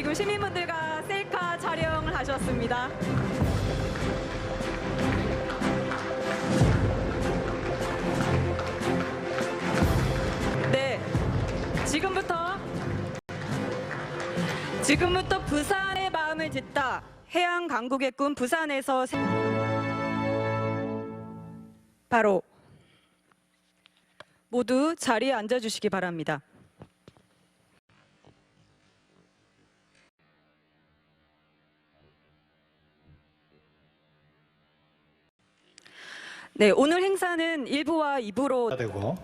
지금 시민분들과 셀카 촬영을 하셨습니다. 네, 지금부터 지금부터 부산의 마음을 듣다 해양 강국의 꿈 부산에서 생- 바로 모두 자리에 앉아 주시기 바랍니다. 네, 오늘 행사는 1부와 2부로 되고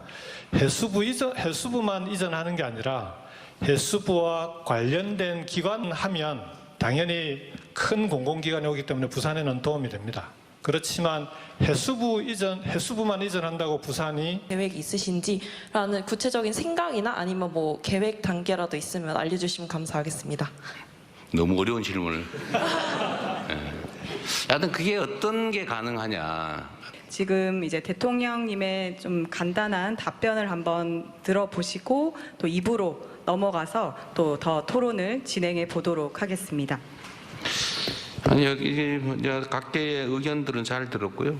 해수부 이전 해수부만 이전하는 게 아니라 해수부와 관련된 기관 하면 당연히 큰 공공기관이 오기 때문에 부산에는 도움이 됩니다. 그렇지만 해수부 이전 해수부만 이전한다고 부산이 계획 있으신지라는 구체적인 생각이나 아니면 뭐 계획 단계라도 있으면 알려주시면 감사하겠습니다. 너무 어려운 질문을. 예. 하여튼 그게 어떤 게 가능하냐. 지금 이제 대통령님의 좀 간단한 답변을 한번 들어보시고 또 2부로 넘어가서 또 더 토론을 진행해 보도록 하겠습니다. 아니 여기 각계의 의견들은 잘 들었고요.